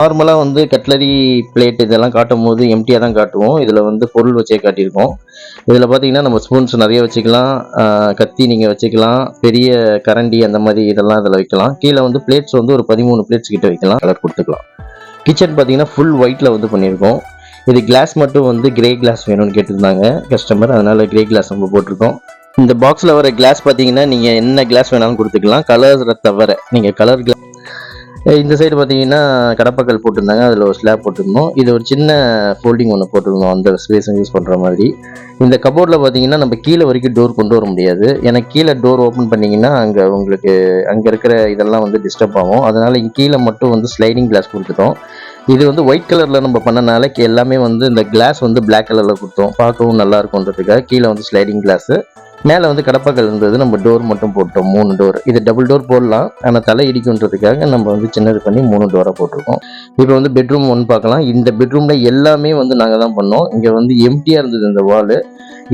நார்மலாக வந்து cutlery plate இதெல்லாம் காட்டும் போது எம்டியாக தான் காட்டுவோம். இதில் வந்து பொருள் வச்சே காட்டியிருக்கோம். இதில் பார்த்தீங்கன்னா நம்ம ஸ்பூன்ஸ் நிறைய வச்சுக்கலாம். கத்தி நீங்கள் வச்சுக்கலாம். பெரிய கரண்டி அந்த மாதிரி இதெல்லாம் இதில் வைக்கலாம். கீழே வந்து பிளேட்ஸ் வந்து ஒரு பதிமூணு பிளேட்ஸ் கிட்ட வைக்கலாம். கலர் கொடுத்துக்கலாம். கிச்சன் பார்த்தீங்கன்னா ஃபுல் ஒயிட்டில் வந்து பண்ணியிருக்கோம். இது கிளாஸ் மட்டும் வந்து கிரே கிளாஸ் வேணும்னு கேட்டிருந்தாங்க கஸ்டமர் அதனால கிரே கிளாஸ் நம்ம போட்டிருக்கோம். இந்த பாக்ஸில் வர கிளாஸ் பார்த்தீங்கன்னா நீங்கள் என்ன கிளாஸ் வேணாலும் கொடுத்துக்கலாம். கலரை தவிர நீங்கள் கலர் கிளாஸ் இந்த சைடு பார்த்தீங்கன்னா கடப்பக்கல் போட்டிருந்தாங்க. அதில் ஒரு ஸ்லாப் போட்டிருந்தோம். இது ஒரு சின்ன ஃபோல்டிங் ஒன்று போட்டிருந்தோம். அந்த ஸ்பேஸும் யூஸ் பண்ணுற மாதிரி. இந்த கபோர்டில் பார்த்தீங்கன்னா நம்ம கீழே வரைக்கும் டோர் கொண்டு வர முடியாது. ஏன்னா கீழே டோர் ஓப்பன் பண்ணிங்கன்னா அங்கே உங்களுக்கு அங்கே இருக்கிற இதெல்லாம் வந்து டிஸ்டர்ப் ஆகும். அதனால் கீழே மட்டும் வந்து ஸ்லைடிங் கிளாஸ் கொடுத்துட்டோம். இது வந்து ஒயிட் கலரில் நம்ம பண்ணனால எல்லாமே வந்து இந்த கிளாஸ் வந்து பிளாக் கலரில் கொடுத்தோம். பார்க்கவும் நல்லா இருக்கும்ன்றதுக்காக கீழே வந்து ஸ்லைடிங் கிளாஸு மேலே வந்து கடப்பக்கல் இருந்தது. நம்ம டோர் மட்டும் போட்டோம். மூணு டோர் இது டபுள் டோர் போடலாம். ஆனால் தலை இடிக்குன்றதுக்காக நம்ம வந்து சின்னது பண்ணி மூணு டோராக போட்டிருக்கோம். இப்போ வந்து பெட்ரூம் ஒன்று பார்க்கலாம். இந்த பெட்ரூமில் எல்லாமே வந்து நாங்கள் தான் பண்ணோம். இங்கே வந்து எம்டியாக இருந்தது இந்த வால்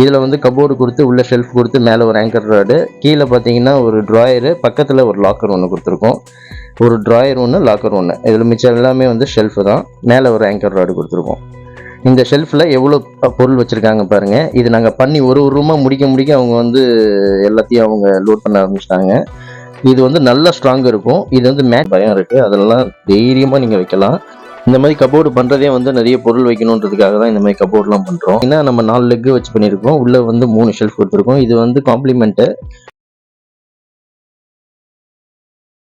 இதில் வந்து கபோர்டு கொடுத்து உள்ள ஷெல்ஃப் கொடுத்து மேலே ஒரு ஆங்கர் ராடு கீழே பார்த்தீங்கன்னா ஒரு ட்ராயரு பக்கத்தில் ஒரு லாக்கர் ஒன்று கொடுத்துருக்கோம். ஒரு ட்ராயர் ஒன்று லாக்கர் ஒன்று இதில் மிச்சம் எல்லாமே வந்து ஷெல்ஃபு தான். மேலே ஒரு ஆங்கர் ராடு கொடுத்துருக்கோம். இந்த ஷெல்ஃபில் எவ்வளோ பொருள் வச்சுருக்காங்க பாருங்கள் இது நாங்கள் பண்ணி ஒரு ஒரு ரூமாக முடிக்க முடிக்க அவங்க வந்து எல்லாத்தையும் அவங்க லோட் பண்ண ஆரம்பிச்சிட்டாங்க. இது வந்து நல்ல ஸ்ட்ராங் இருக்கும். இது வந்து மேட் பயம் இருக்குது அதெல்லாம் தைரியமாக நீங்கள் வைக்கலாம். இந்த மாதிரி கபோர்டு பண்ணுறதே வந்து நிறைய பொருள் வைக்கணுன்றதுக்காக தான் இந்த மாதிரி கபோர்ட்லாம் பண்ணுறோம் ஏன்னா நம்ம நாலு லெக்கு வச்சு பண்ணியிருக்கோம். உள்ளே வந்து மூணு ஷெல்ஃப் கொடுத்துருக்கோம். இது வந்து காம்ப்ளிமெண்ட்டு